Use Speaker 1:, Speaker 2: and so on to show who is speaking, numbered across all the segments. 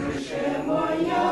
Speaker 1: Вашої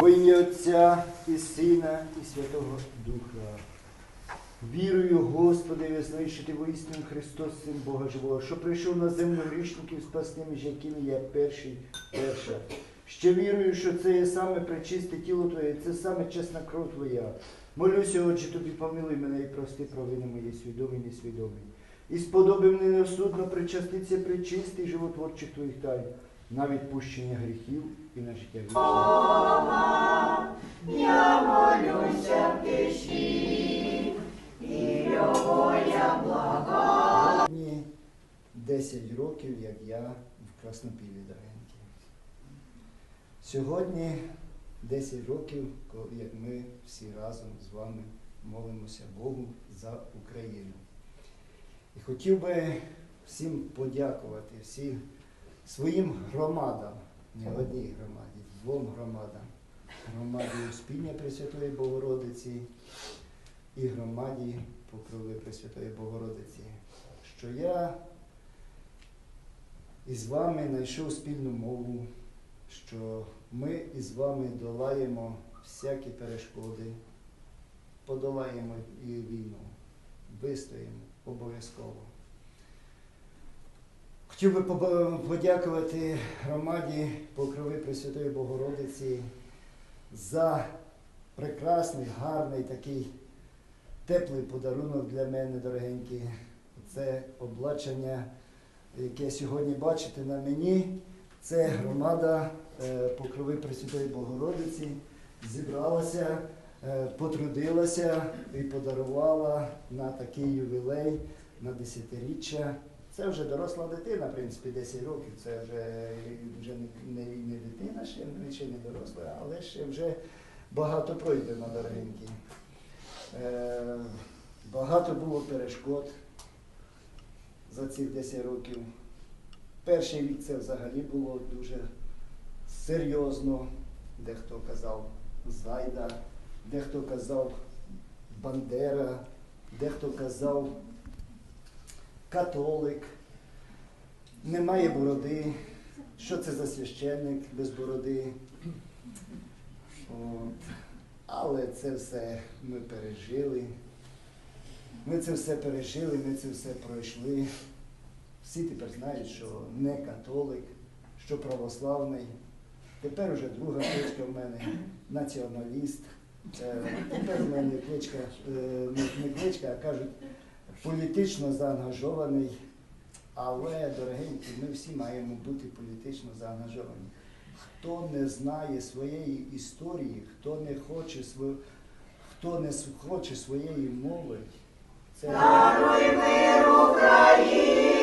Speaker 2: Во ім'я Отця і Сина, і Святого Духа. Вірую, Господи, визнаю, що ти воістину Христос, Син Бога Живого, що прийшов на землю грішників спасти між якими я перший, перша. Ще вірую, що це є саме пречисте тіло Твоє, це саме чесна кров Твоя. Молюся, Отче, тобі помилуй мене і прости провини мої свідомі і несвідомі. І сподоби мене неосудно причаститься причистий животворчих Твоїх тайн на відпущення гріхів і на життя вічне.
Speaker 3: Я молюся тиші, і його я благаю.
Speaker 2: Мені 10 років, як я в Краснопілі Даренті. Сьогодні 10 років, як ми всі разом з вами молимося Богу за Україну. І хотів би всім подякувати, всім своїм громадам, не одній громаді, двом громадам. Громаді Успіння Пресвятої Богородиці і громаді Покрови Пресвятої Богородиці, що я із вами знайшов спільну мову, що ми із вами долаємо всякі перешкоди, подолаємо і війну, вистоїмо обов'язково. Хотів би подякувати громаді Покрови Пресвятої Богородиці за прекрасний, гарний такий теплий подарунок для мене, дорогенькі. Це облачення, яке сьогодні бачите на мені. Це громада е, Покрови Пресвятої Богородиці зібралася, е, потрудилася і подарувала на такий ювілей на десятиріччя. Це вже доросла дитина, в принципі, 10 років. Це вже, вже не, не, не дитина, ще, ще не доросла, але ще вже багато пройдено, дорогенькі. Е, Багато було перешкод за ці 10 років. Перший рік це взагалі було дуже серйозно. Дехто казав Зайда, дехто казав Бандера, дехто казав католик, немає бороди. Що це за священник без бороди? От. Але це все ми пережили. Ми це все пережили, ми це все пройшли. Всі тепер знають, що не католик, що православний. Тепер вже друга кличка в мене націоналіст. Е, Тепер в мене кличка, е, не- не кличка, а кажуть, політично заангажований. Але, дорогенькі, ми всі маємо бути політично заангажовані. хто не знає своєї історії, хто не хоче сво- хто не хоче своєї мови, це
Speaker 1: Даруй мир Україні,